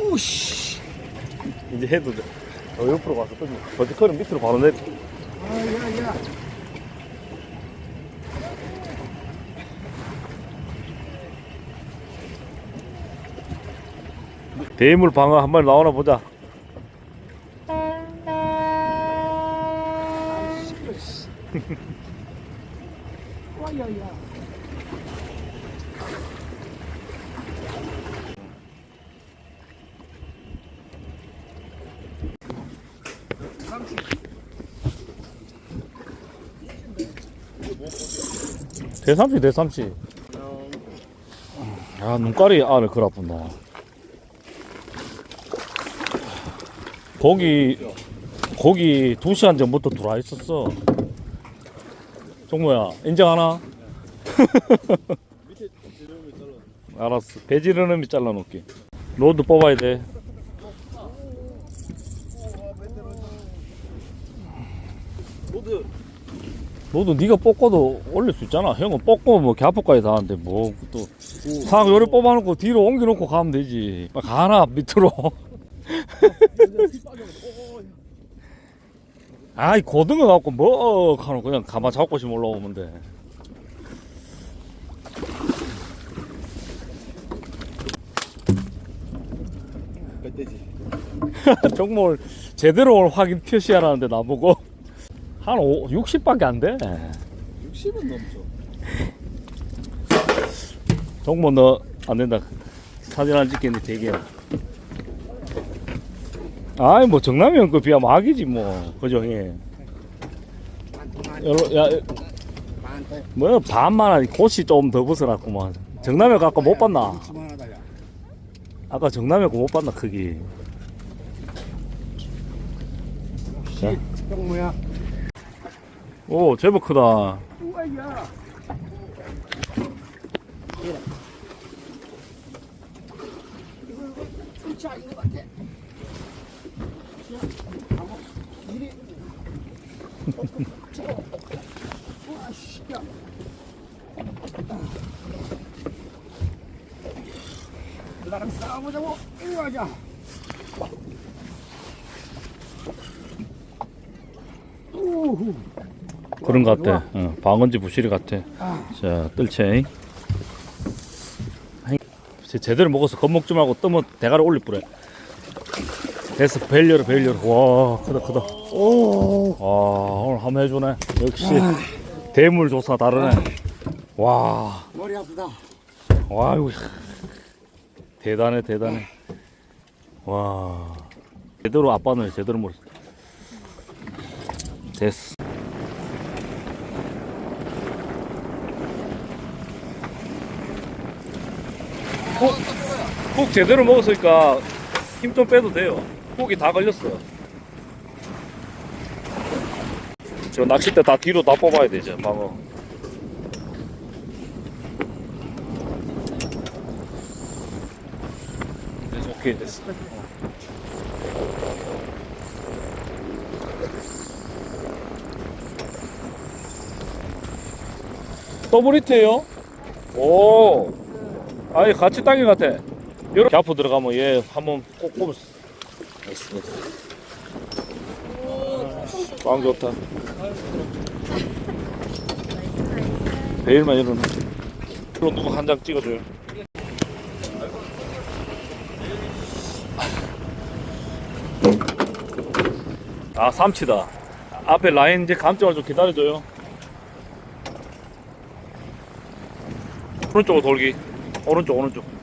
오씨. 이제 해도 돼. 어, 옆으로 가서 또 버티컬은 밑으로 바로 내려. 아 야 야 대물 방어 한 마리 나오나 보자. 와야야 대삼치 대삼치. 아 눈깔이 안을 그라 뿐다. 거기 거기 두 시간 전부터 들어와 있었어. 종모야 인정하나? 알았어. 배지르는 미 잘라놓게. 로드 뽑아야 돼. 로드 너도 네가 뽑고도 올릴 수 있잖아. 형은 뽑고 뭐 갸프까지 다 하는데 뭐 또 상 요리 뽑아놓고 뒤로 옮겨놓고 가면 되지. 막 가나 밑으로. 아이 고등어 갖고 뭐 하노 그냥 가만 잡고시 올라오면 돼. 정말 제대로 올 확인 표시하라는데 나보고 한 5, 60밖에 안 돼. 60은 넘죠 정모 너 안 된다. 사진 안 찍겠는데 되게. 아이 뭐 정남이 그 비하면 악이지 뭐 그죠 예. 여러 야 뭐 반만 하니 곳이 좀 더 벗어났구만. 정남이 아까 못 봤나? 아까 정남이 거못 봤나 크기. 자. 병모야 오 제법 크다. 우와야 나랑 싸워보자고? 와자. 우후 그런 것 같아. 어, 방언지 부시리 같아. 아. 자, 뜰채. 제- 제대로 먹어서 겁먹 지 말고 뜨면 대가리 올릴 뿌려. 됐어, 벨려라, 벨려라. 와, 크다, 크다. 오 와, 오늘 한번 해주네. 역시 대물 조사 다르네. 와, 머리 아프다 와, 이거 대단해, 대단해. 와, 제대로 아빠는 제대로 먹었어. 됐어. 꼭 제대로 먹었으니까 힘 좀 빼도 돼요. 꼭이 다 걸렸어. 저 낚싯대 다 뒤로 다 뽑아야 되죠, 방어. 됐어, 오케이, 됐어. 더블 히트예요 오, 아니 같이 땅이 같아. 요렇게 앞으로 들어가면 얘 한번 꼭 뽑을 수. 됐어. 빵 좋다. 베일만 이러네. 그럼 누구 한 장 찍어줘요. 아 삼치다. 앞에 라인 이제 감점을 좀 기다려줘요. 오른쪽으로 돌기. 오른쪽 오른쪽.